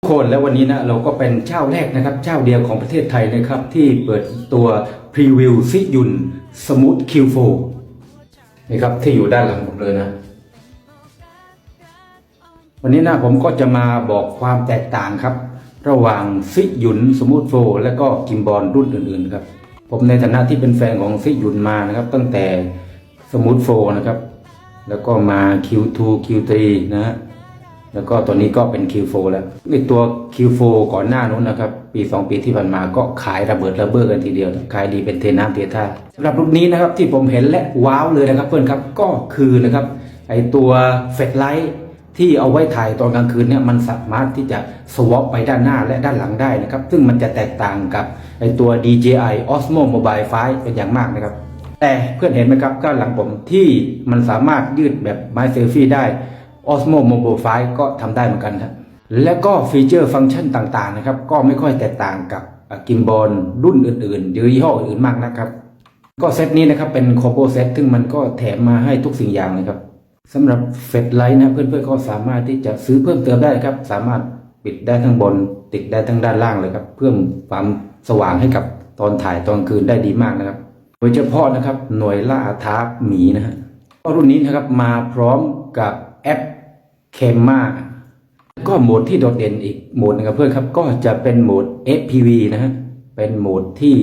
ทุกคนแล้ววันนี้นะเราก็เป็นเจ้าแรกนะครับเจ้าเดียวของประเทศไทยนะครับ ที่เปิดตัวพรีวิวซิยุนสมูทคิวโฟนี่ครับที่อยู่ด้านหลังผมเลยนะ วันนี้นะผมก็จะมาบอกความแตกต่างครับ ระหว่างซิยุนสมูทโฟและก็กิมบอลรุ่นอื่นๆครับ ผมในฐานะที่เป็นแฟนของซิยุนมานะครับ ตั้งแต่สมูทโฟนะครับ แล้วก็มา Q2 Q3 นะฮะ แล้วก็ตัวนี้ก็เป็น Q4 แล้วในตัว Q4 ก่อนหน้านู้นนะครับ ปี 2 ปีที่ผ่านมาก็ขายระเบิดระเบ้อกันทีเดียว ขายดีเป็นเทน้ำเทท่าสำหรับรุ่นนี้นะครับที่ผมเห็นและว้าวเลยนะครับเพื่อนครับก็คือนะครับไอตัวเฟลไลท์ที่เอาไว้ถ่ายตอนกลางคืนเนี่ยมันสามารถที่จะสวอปไปด้านหน้าและด้านหลังได้นะครับ ซึ่งมันจะแตกต่างกับไอตัว DJI Osmo Mobile 5เป็นอย่างมากนะครับ แต่เพื่อนเห็นไหมครับก้านหลังผมที่มันสามารถยืดแบบไม้เซลฟี่ได้ Osmo Mobile 5 ก็ทำได้เหมือนกันครับแล้วก็ฟีเจอร์ฟังก์ชันต่างๆนะครับ ก็ไม่ค่อยแตกต่างกับกิมบอลรุ่นอื่นๆหรือยี่ห้ออื่นมากนะครับ ก็เซตนี้นะครับเป็นคอมโบเซตซึ่งมันก็แถมมาให้ทุกสิ่งอย่างเลยครับสำหรับเฟลไลท์นะเพื่อนๆก็สามารถที่จะซื้อเพิ่มเติมได้ครับ สามารถปิดได้ทั้งบน ติดได้ทั้งด้านล่างเลยครับ เพิ่มความสว่างให้กับตอนถ่ายตอนคืนได้ดีมากนะครับ โดยเฉพาะนะครับหน่วยล่าท้าหมีนะฮะรุ่นนี้นะครับมาพร้อมกับแอป เคมมาก ก็โหมดที่โดดเด่นอีกโหมดหนึงครับเพื่อนครับ ก็จะเป็นโหมด FPV นะฮะเป็นโหมดที่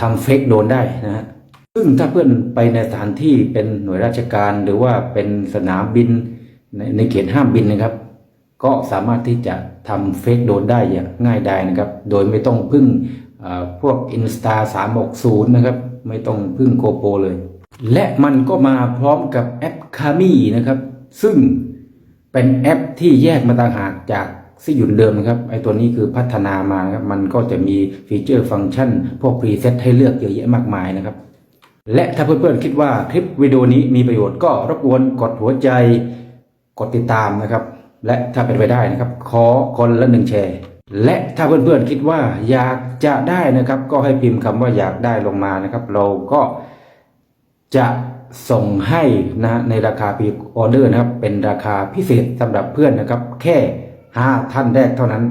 ทำเฟกโดนได้นะฮะซึ่งถ้าเพื่อนไปในสถานที่เป็นหน่วยราชการหรือว่าเป็นสนามบินในในเขตห้ามบินนะครับ ก็สามารถที่จะทำเฟกโดนได้อย่างง่ายดายนะครับ โดยไม่ต้องพึ่งอ่าพวก Insta 360 นะครับ ไม่ต้องพึ่งโกโปเลย และมันก็มาพร้อมกับแอป Kami นะครับ ซึ่ง เป็นแอปที่แยกมาต่างหากจากซิยุนเดิมนะครับไอตัวนี้คือพัฒนามานะครับมันก็จะมีฟีเจอร์ฟังก์ชัน พวกพรีเซตให้เลือกเยอะแยะมากมายนะครับ และถ้าเพื่อนๆคิดว่าคลิปวิดีโอนี้มีประโยชน์ก็รบกวนกดหัวใจกดติดตามนะครับ และถ้าเป็นไปได้นะครับ ขอคนละหนึ่งแชร์ และถ้าเพื่อนๆคิดว่าอยากจะได้นะครับ ก็ให้พิมพ์คำว่าอยากได้ลงมานะครับ เราก็จะ ส่งให้นะฮะในราคาพีออเดอร์นะครับ เป็นราคาพิเศษสำหรับเพื่อนนะครับ แค่ห้าท่านแรกเท่านั้น